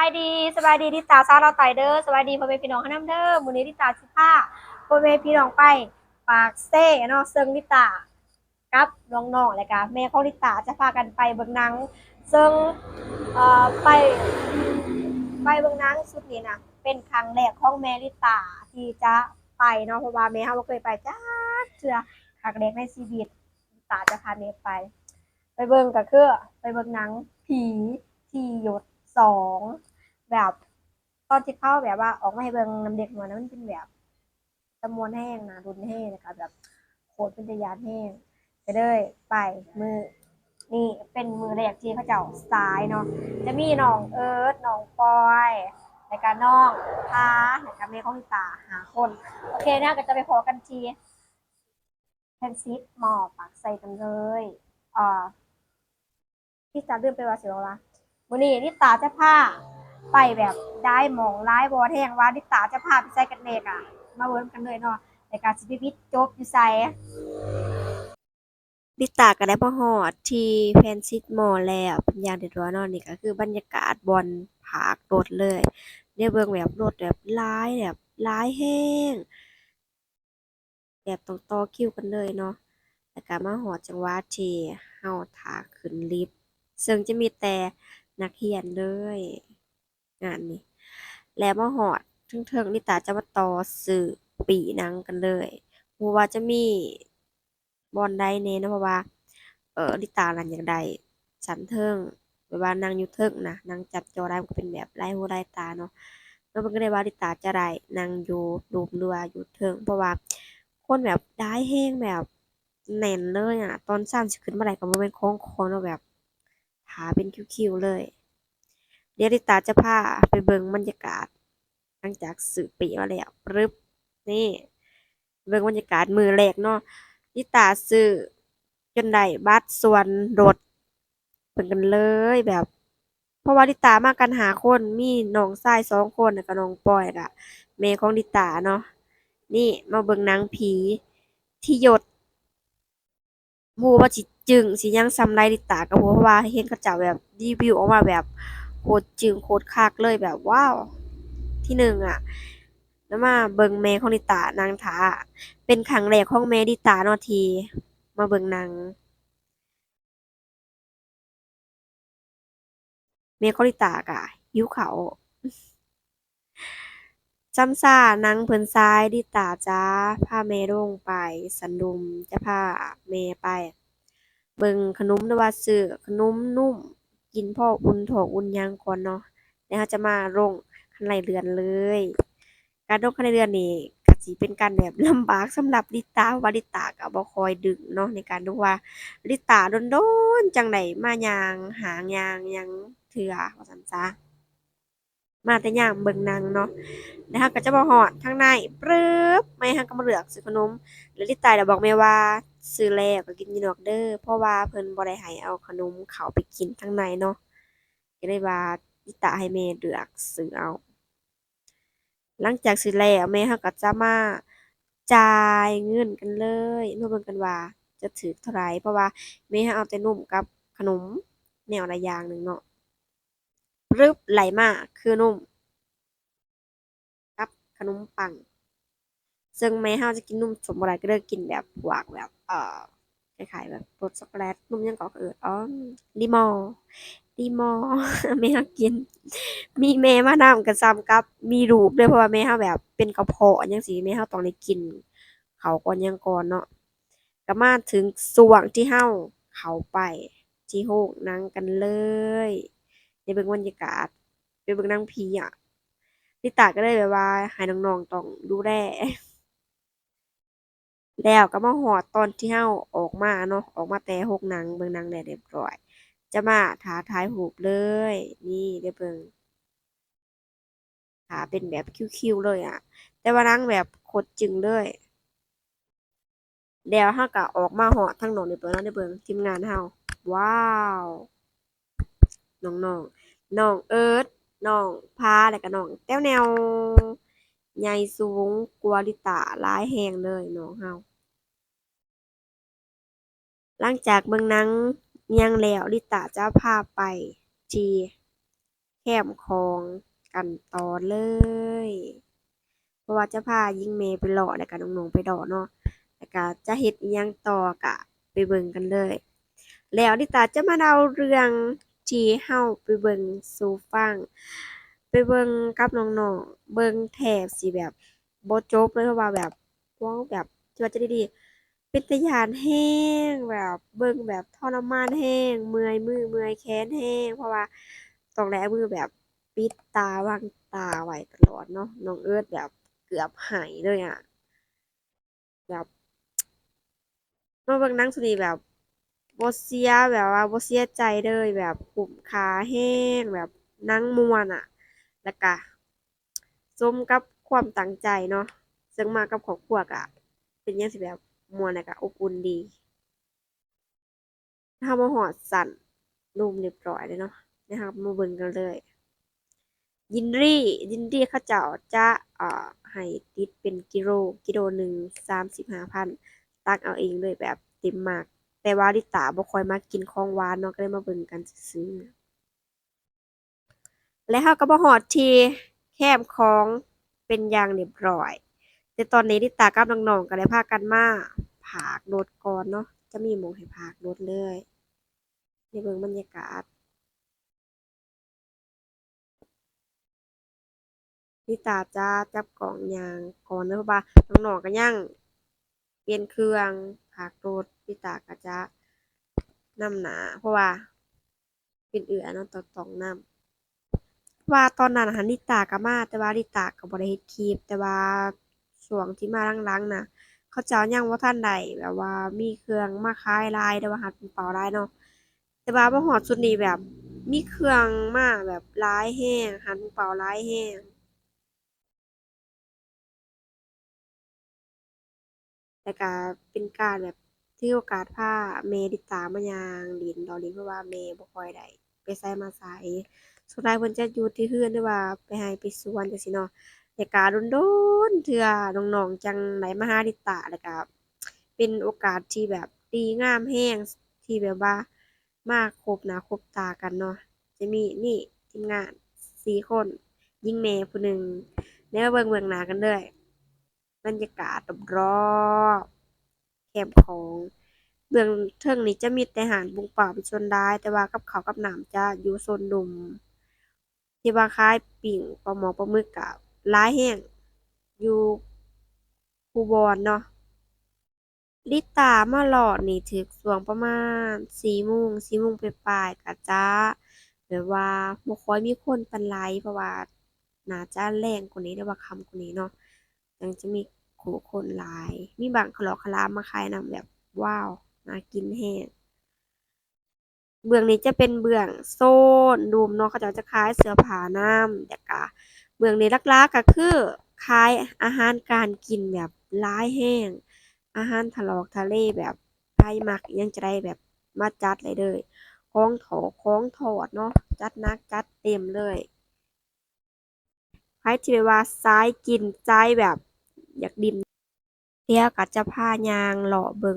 ายดีสบายดีดิตาซาเราไตเด้อสบายดีพ่อแม่พี่น้องข้าน้ำเด้อมื้อนี้ดิตาสิพาพ่อแม่พี่น้องไปปากเซ่เนาะเซึ่งดิตากับน้องๆแล้วก็แม่ของดิตาจะพากันไปเบิ่งหนังเซึ่งเอ่อไปไปเบิ่งหนังสุดนี้นะเป็นครั้งแรกของแม่ดิตาที่จะไปเนาะเพราะว่าแม่เฮาเคยไปจ้าเทื่อครั้งแรกในชีวิตดิตาจะพาแม่ไป ไปเบิ่งก็คือไปเบิ่งหนังผีที่หยดสอง แบบตอนที่เข้าแบบว่าออกมาให้เบิ่งนำเด็กมานะมันเป็นแบบจำนวนแห้งนะรุนแห้งนะคะแบบโคตรเป็นตยานแห้งไปเลยไปมือ นี่เป็นมือแรกที่เขาเจ้าซ้ายเนาะจะมีน้องเอิร์ธน้องปอยในการน้องพาในการเมฆของตาหาคน โอเคนะก็จะไปพอกันทีแพนซิสหมอปากใส่กันเลยอ่าที่ตาเรื่องไปว่าสียวละวันนี้นิตาจะพา ไปแบบได้หมองร้ายบอแทงว่านิตาจะพาไปใส่กันเด็กอะ มาเวิร์มกันเลยเนาะในการสิพิพิธจบอยู่ใส่นิตาก็ได้มาฮอดที่แพนซิตมอลแล้วเป็นอย่างเด็ดร้อนนี่ก็คือบรรยากาศบอนผากรถเลยเนี่ยเบิ่งแบบรถแบบร้ายแบบร้ายแห้ง แบบต้องต่อคิวกันเลยเนาะแล้วก็มาฮอดจังหวะที่เฮาถาขึ้นลิฟต์ซึ่งจะมีแต่นักเรียนเลย งานนี้ แล้วมาหอดเทิงๆนิตาจะมาต่อสื่อปีนังกันเลยเพราะว่าจะมีบอลใดเน่นะเพราะว่า เออนิตานั่นอย่างใดสันเทิงแบบว่านางอยู่เทิงนะนางจับจอได้มันก็เป็นแบบไล่หูไล่ตาเนาะแล้วมันก็ได้ว่านิตาจะได้นางอยู่รูมเรืออยู่เทิง เพราะว่าคนแบบได้แห้งแบบแน่นเลยอะ ตอนสั้นสิขึ้นเมาได้ก็บ่แม่นของคอเนาะแบบหาเป็นคิวๆเลย เดี๋ยวลิตาจะพาไปเบิ่งบรรยากาศ หลังจากสื่อปีมาแล้วปรึบนี่ เบิ่งบรรยากาศมือแรกเนาะลิตาซื้อจนได้บัตรส่วนลดเบิ่งกันเลยแบบ เพราะว่าลิตามากันหาคนมีน้องชายสองคนแล้วก็น้องปอยกะแม่ของลิตาเนาะนี่มาเบิ่งนังผีที่หยดบ่ว่าสิจึงสิยังส่ำไรลิตาก็บ่เพราะว่าเห็นเขาเจ้าแบบรีวิวออกมาแบบ โคตรจึงโคตรคักเลยแบบว้าวที่หนึ่งอะแล้วมาเบิงแม่ของลิตานางทาเป็นครั้งแรกของแม่ลิตาเนาะที มาเบิงนังแม่ของลิตาก็หิวข้าวจำซ่านังเพิ่นซายลิตาจ้าพาแม่ลงไปสันดุมจะพาแม่ไป เบิงขนมหรือว่าซื้อขนมนุ่ม กินพ่ออุ่นท้องอุ่นยังก่อนเนาะแล้วเราจะมาลงคันไดเรือนเลย การลงคันไดเรือนนี่ก็สิเป็นการแบบลำบากสำหรับลิตาวาลิตาก็บ่คอยดึงเนาะในการดูว่าลิตาโดนๆจั่งใดมายางหางยางยังเทื่อว่าซั่นซะมาแต่ย่างเบิ่งนังเนาะแล้วเราก็จะมาฮอดทางในปรึบแม่เราก็มาเลือกซื้อขนมแล้วลิตาก็บอกแม่ว่า ซื้อแล้วก็กินอยู่ดอกเด้อเพราะว่าเพิ่นบ่ได้ให้เอาขนมเข้าไปกินข้างในเนาะก็เลยว่าลิตาให้แม่เลือกซื้อเอา หลังจากซื้อแล้วแม่เราก็จะมาจ่ายเงินกันเลยมาเบิ่งกันว่าจะถูกเท่าไหร่เพราะว่าแม่เราเอาแต่นมกับขนมแนวละอย่างหนึ่งเนาะรึบไหลมาคือนมกับขนมปัง ซึ่งแม่เฮาจะกินนมสมบ่ได้ก็เลยกินแบบพวกแบบ เอ่อคล้ายๆแบบรสช็อกโกแลตนมยังก็เอิ้นอ๋อลิมอร์ลิมอร์แม่เฮากิน มีแม่มานำก็ซ้ำกับ มีลูกด้วยเพราะว่าแม่เฮาแบบเป็นกระเพาะจังซี้แม่เฮาต้องได้กินเขาก่อนยังก่อนเนาะก็มาถึงช่วงที่เฮาเขาไปที่โรงนั่งกันเลยได้เบิ่งบรรยากาศไปเบิ่งนั่งผีอะลิตาก็เลยแบบว่าให้น้องๆต้องดูแล แล้วก็มาฮอดตอนที่เราออกมาเนาะออกมาแต่โรงหนังเบิ่งหนังได้เรียบร้อย จะมาทาถ่ายรูเลย นี่ได้เบิ่งทาเป็นแบบคิ้วๆเลยอะแต่ว่านังแบบโคตรจึงเลยแล้วเราก็ออกมาฮอดทางโน้นได้เบิ่งเนาะได้เบิ่งทีมงานเราว้าวน้องๆน้องเอิร์ธน้องพาแล้วก็น้องแต้วแนวใหญ่สูงกว่าลิตาหลายแรงเลยน้องเรา หลังจากเบิ่งหนังยังแล้วลิตาจะพาไปที่แคมป์ของกันต่อเลย เพราะว่าจะพาหญิงเมย์ไปเลาะแล้วก็น้องๆไปเลาะเนาะแล้วก็จะเฮ็ดยังต่อก็ไปเบิ่งกันเลย แล้วนิตาจะมาเล่าเรื่องที่เฮาไปเบิ่งสู่ฟัง ไปเบิ่งกับน้องๆเบิ่งแทบสิแบบบ่จบเลยเพราะว่าแบบว้าแบบที่ว่าจะด้ดี เป็นตาย้านแรง แบบเบิ่งแบบทรมานแรง เมื่อยมือเมื่อยแขนแรง เพราะว่าต้องแลมือแบบปิดตาวางตาไว้ตลอดเนาะน้องเอิร์ธแบบเกือบหายเลยอะแบบมาเบิ่งหนังซุนี้แบบบ่เสียแบบว่าบ่เสียใจเลยแบบคุ้มค่าแรงแบบนั่งม่วนอะแล้วก็สมกับความตั้งใจเนาะซึ่งมากับครอบครัวก็เป็นยังที่แบบ มวนแล้วก็อบอุ่นดีเฮามาฮอดซั้นรูมเรียบร้อยแล้วเนาะเดี๋ยวเรามาเบิ่งกันเลย ยินดียินดีเขาเจ้าจะเอ่อให้ติดเป็นกิโลกิโลหนึ่ง35,000ตักเอาเองเลยแบบเต็มมาก แต่ว่าลิตาบ่ค่อยมักกินของหวานเนาะก็เลยมาเบิ่งกันซื่อและเราก็มาฮอดที่แคมป์ของเป็นยางเรียบร้อย แต่ตอนนี้ลิตากับน้องๆก็ได้พากันมาพากรถก่อนเนาะจะมีหมองให้พากรถเลยในเบิ่งบรรยากาศลิตาจะจับกล่องยางก่อนเด้อเพราะว่าน้องๆก็ยังเปลี่ยนเครื่องพากรถลิตาก็จะนำหนาเพราะว่าเป็นเอือเนาะต้องตองนำว่าตอนนั้นนะหั้นลิตาก็มาแต่ว่าลิตาก็บ่ได้เฮ็ดคลิปแต่ว่า ช่วงที่มาหลังๆนะเขาเจ้ายังบ่าทันได้แบบว่ามีเครื่องมาขายลายแต่ว่าหัดเป็นเป๋าลายเนาะแต่ว่ามาฮอดจุดนี้แบบมีเครื่องมาแบบลายแรงหัดเป็นเป๋าลายแรงแล้วก็เป็นการแบบถือโอกาสพาแม่ลิตามายางล่นเลาะเล่นเพราะว่าแม่บ่ค่อยได้ไปไสมาไสส่วนหลายเพิ่นจะอยู่ที่เรือนหรือว่าไปไร่ไปสวนจั่งซี้เนาะ แล้วก็โดนๆเทื่อน้องๆจังได้มาหาลิตาแล้วก็เป็นโอกาสที่แบบดีงามแรงที่แบบว่ามาคบน้าคบตากันเนาะจะมีนี่ทีมงานสี่คนหญิงแม่ผู้หนึ่งเดี๋ยวมาเบิ่งเบื้องหนากันเลยบรรยากาศรอบๆแคมของเบื้องเทิงนี้จะมีแต่อาหารบุงป่าเป็นส่วนหลายแต่ว่ากับเขากับหน้ำจะอยู่โซนลุ่มที่ว่าขายปิ้งปลาหมอปลาหมึกก็ หลายแรงอยู่คูบอนเนาะลิตามาเลาะนี่ถึกช่วงประมาณ4โมง4โมงไปปลายก็จะแบบว่าบ่ค่อยมีคนปานใดเพราะว่าน่าจะแลงกว่านี้หรือว่าคำกว่านี้เนาะจั่งจะมีผู้คนหลาย มีบางคลอคลามมาขายนำแบบว้าวน่ากินแรงเบื้องนี้จะเป็นเบื้องโซนรูมเนาะเขาจ้าจะขายเสื้อผ้าน้ำแล้วก็ เบื้องในลักๆก็คือขายอาหารการกินแบบหลายแรงอาหารทะลอกทะเลแบบไผมักยังจะได้แบบมาจัดเลยเด้อของถอกของทอดเนาะจัดนักจัดเต็มเลยไผที่แบบว่าสายกินสายแบบอยากลิ้มเดี๋ยวก็จะพายางเลาะเบิง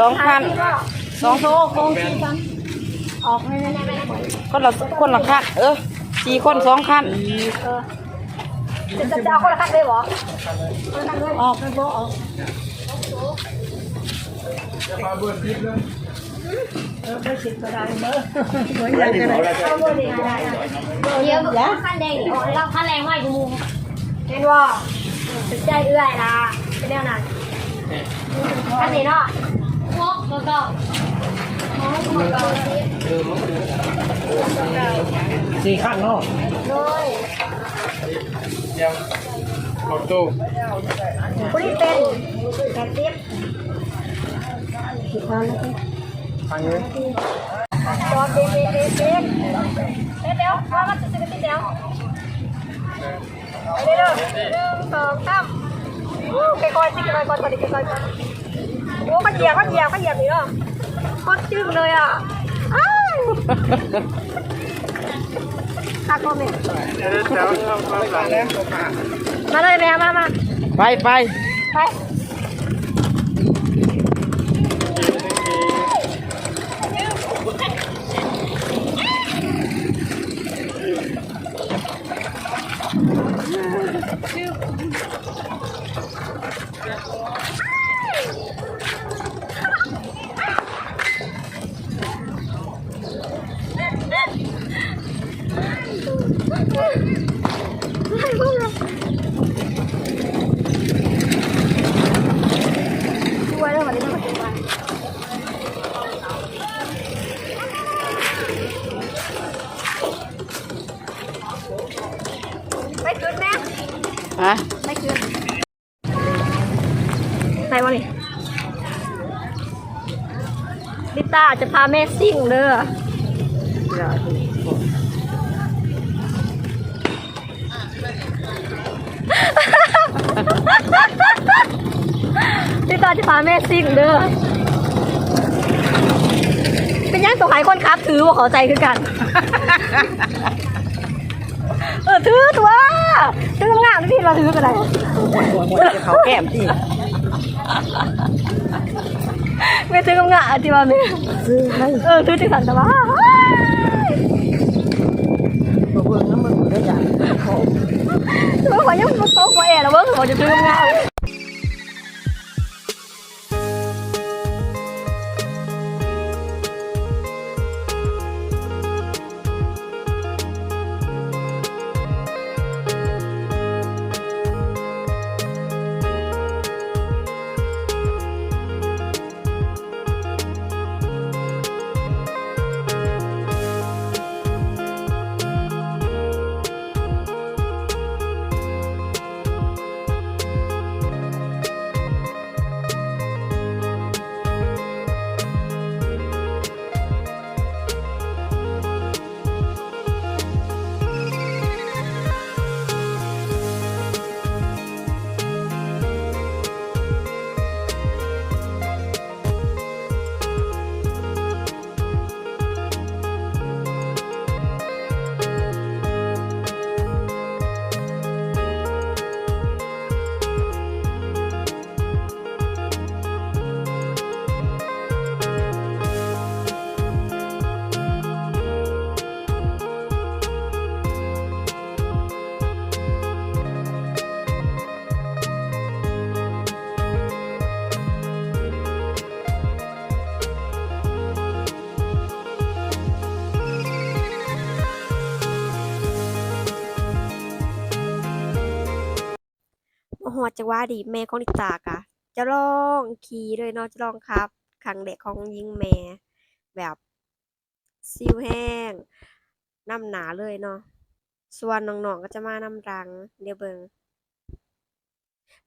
สองพัน สองโซ่คงคนละคนละคันเออสี่คนสองคันจะจะเอาคนละคันเลยเหรอออกไม่พอออกเดี๋ยวขั้นแดงอีกเราขั้นแรงมากกูมู เห็นว่าสนใจเอื้อยนะเป็นแนวนั้นคันนี้เนาะพวกแล้วก็สี่ขั้นเนาะโดยรถตู้ผู้ที่เป็นแปดสิบทางนี้จอดดีดีดีดีเดี๋ยวเดี๋ยวว่ามันจะสิบติดเดี๋ยว ไปเร็วหนึ่งสองสามอู้ค่อยๆสิค่อยๆก่อนก่อนดิค่อยๆก่อนโอ้มันเหยียบมันเหยียบมันเหยียบนี่เนาะโคตรจึ้งเลยอะอ้าวขาดคอมเมนต์เดี๋ยวเดี๋ยวเราหลังแล้วมาเลยแม่มามาไปไปไป ช่าจะพาแม่ซิ่งเด้อลิต้าจะพาแม่ซิ่งเด้อ เป็นยังตัวหายคนครับถือว่าขอใจคือกัน เออถือตัวถืองามที่เราถือกันได้เขาแก้มที่ ไม่ถืองามที่ว่าไม่เออถือที่สันตะว่าตัวเบิ่งน้ำมันได้จ้ะเขาถือว่ายังมันโตกว่าแอร์แล้วเว้ยเขาจะถืองามม อดจังหวะดีแม่ของลิตากะจะลองขี่เลยเนาะจะลองครับครั้งแรกของยิงแม่แบบซิวแห้งน้ำหนาเลยเนาะส่วนน้องๆก็จะมาน้ำรัง เดี๋ยวเบิง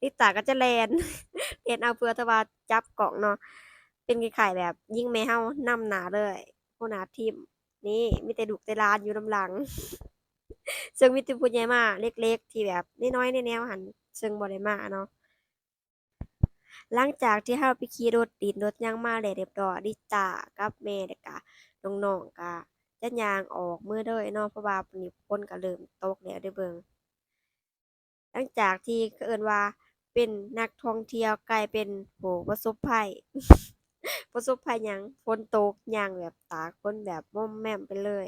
ลิตาก็จะแลนเล่นเอาเพื่อแตะว่าจับกล่องเนาะเป็นคล้ายแบบยิงแม่เฮานำหนาเลยผู้หนาทีมนี่มีแต่ดุกแต่ลานอยู่น้ำหลังซึ่งมีแติผู้ใหญ่มากเล็กๆ ที่แบบน้อยๆในแนวหัน ซึ่งบ่ได้มาเนาะหลังจากที่เราไปขี่รถดินรถยังมาแล้วเรียบร้อยลิตากับแม่แล้วก็น้องๆก็จะยางออกมือเด้อเนาะเพราะว่ามื้อนี้ฝนก็เริ่มตกแล้วเด้เบิ่งหลังจากที่เอิ้นว่าเป็นนักท่องเที่ยวกลายเป็นโอ้ประสบภัยประสบภัยยังฝนตกยางแบบตากฝนแบบม่อมแม่มไปเลย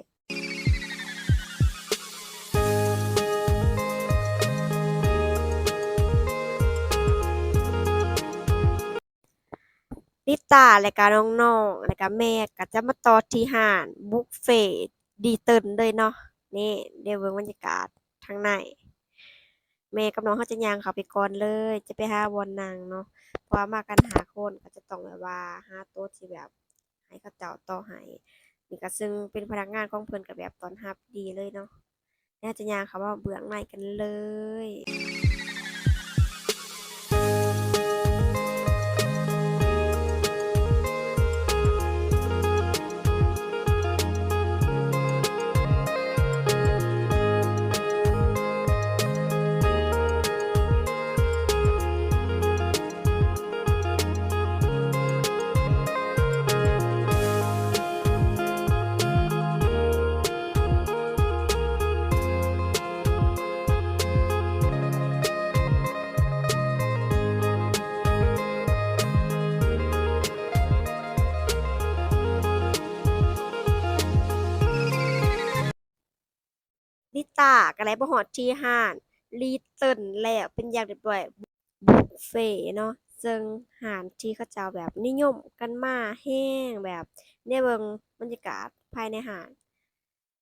ลิตาและก็น้องๆและก็แม่ก็จะมาต่อที่ห้านบุฟเฟต์ดีเติร์นเลยเนาะนี่เดี๋ยวเบิ่งบรรยากาศทางในแม่กับน้องเขาจะย่างเข้าไปก่อนเลย จะไปหาบอนนั่งเนาะเพราะว่ามากันหาคนก็จะต้องแบบว่าหาโต๊ะที่แบบ ให้เขาเจ้าต่อให้นี่ก็ซึ่งเป็นพนักงานของเพิ่นก็แบบตอนรับดีเลยเนาะน่าจะย่างเข้ามาเบื้องในกันเลย ก็เลยบ่ฮอดที่ห้านรีเทิร์นแล้วเป็นอย่างเรียบร้อยบุฟเฟต์เนาะซึ่งหานที่เขาเจ้าแบบนิยมกันมาแรงแบบได้เบิงบรรยากาศภายในหาน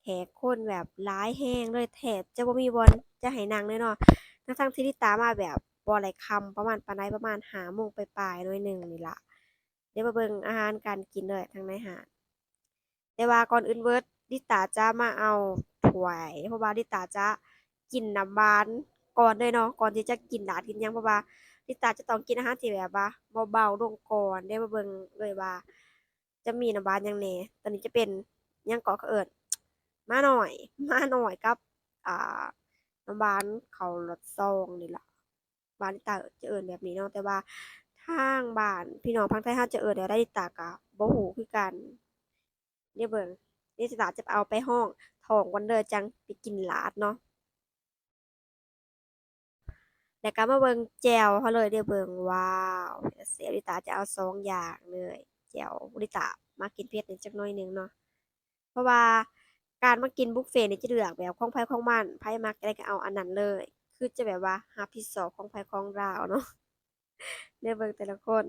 แขกคนแบบหลายแรงเลยแทบจะบ่มีบอนจะให้นั่งเลยเนาะทั้งๆที่ลิตามาแบบบ่หลายค่ำประมาณปานใดประมาณ5โมงปลายหน่อยหนึ่งนี่ละเดี๋ยวมาเบิ่งอาหารการกินเลยทางในหานแต่ว่าก่อนอื่นเบิร์ดลิตาจะมาเอา ถวยเพราะว่าลิตาจะกินน้ำหวานก่อนเลยเนาะก่อนที่จะกินหลาดกินหยังเพราะว่าลิตาจะต้องกินอาหารที่แบบว่าเบาๆลงก่อนได้มาเบิ่งเลยว่า จะมีน้ำหวานยังแหน่ตอนนี้จะเป็นยังกาะเขาเอิ้นมาหน่อย มาหน่อยกับ อ่าน้ำหวานเขาวรสซองนี่แหละบ้านลิตาจะเอิ้นแบบนี้เนาะแต่ว่าทางบ้านพี่น้องภาคใต้เขาจะเอิ้นแบบใดลิตาก็บ่ฮู้คือกันเดี๋ยเบิ่งเดี๋ยวสิตาจะเอาไปห้อง ท้องก่อนเด้อจังไปกินหลาดเนาะแล้วก็มาเบิงแจวเขาเลยเดี๋ยวเบิงว้าวเสียลิตาจะเอาสองอย่างเลยแจวลิตามากินเผ็ดนิดจักน่อยหนึงเนาะเพราะว่าการมากินบุฟเฟ่ต์นี่จะเลือกแบบของไผของมันไผมักอะไรก็เอาอันนั้นเลย คือจะแบบว่ารับผิดชอบของไผของเราเนาะเดี๋ยวเบิงแต่ละคน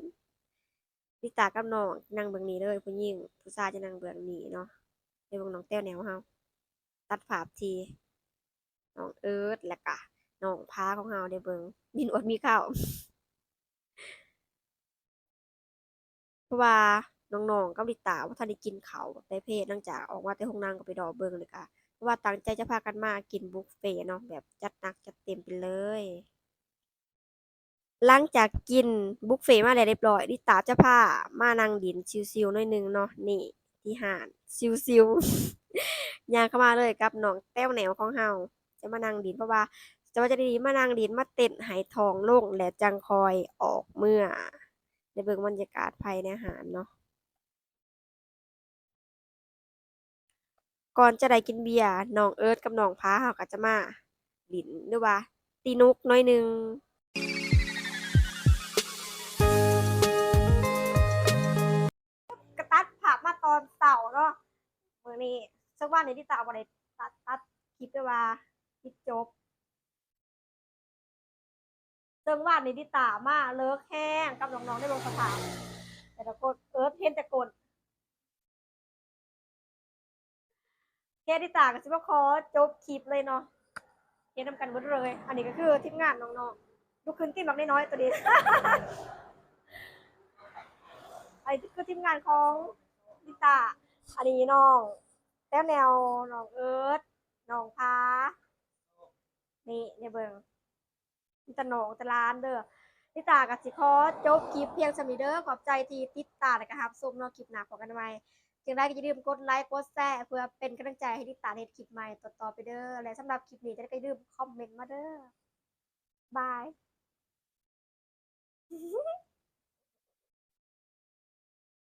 ลิตากับน้องนั่งเบื้องนี้เลยผู้หญิงผู้ชายจะนั่งเบืองนี้เนาะไปเบิงน้องแต้วแนวเฮา ตัดภาพทีน้องเอิร์ธแล้วก็น้องพาของเฮาได้เบิงมีหนวดมีเขาวเพราะว่าน้องๆกับลิตาบ่าทันได้กินเขาวได้เพศหลังจากออกมาแต่ห้องน้ำก็ไปดอเบิงเลยค่ะเพราะว่าตั้งใจจะพากันมากินบุฟเฟ่ต์เนาะแบบจัดหนักจัดเต็มไปเลย หลังจากกินบุฟเฟ่ต์มาแล้วเรียบร้อยลิตาจะพามานั่งดินชิลๆหน่อยนึงเนาะนี่ที่หานชิลๆ ย่างเข้ามาเลยกับน้องแต้วแหนวของเฮาจะมานั่งดินเพราะว่าจะว่าจะดีมานั่งดินมาเต้นไหทองโล่งและจังคอยออกเมื่อได้เบิ่งบรรยากาศภายในหารเนาะก่อนจะได้กินเบียร์น้องเอิร์ธกับน้องพาเฮาก็จะมาดินหรือว่า ตีนุกน้อยนึงกระตัดผับมาตอนเสาร์เนาะมือนี้ สักวันนี้ที่ตาบ่ได้ตัดตัดคลิปไปว่าคลิปจบเซิงวันนี้ที่ตามาเลิกแห้งกับน้องๆได้ลงสถานแต่ละคนเอิร์ธเห็นแต่กนแค่ที่ตาก็สิมาขอจบคลิปเลยเนาะเฮ็ดนำกันหมดเลย อันนี้ก็คือทีมงานน้องๆลูกขึ้นทีมบักน้อยๆตัวนี้อันนี้คือทีมงานของลิตาอันนี้น้อง ต้วแนวน้องเอิร์ธน้องพานี่ในเบิงมีแตน้องแตร้านเด้อลิตากับสิขอจบคลิปเพียงสมิเด้อขอบใจที่ติดตามและก็รับชมนาะคลิปหน้าพบกันใหม่จึงได้ก็อย่าลืมกดไลค์กดแชร์เพื่อเป็นกำลังใจให้ลิตาเฮ็ดคลิปใหม่ต่อๆไปเด้อและสำหรับคลิปนี้จะได้ก็อย่าลืมคอมเมนต์มาเด้อบาย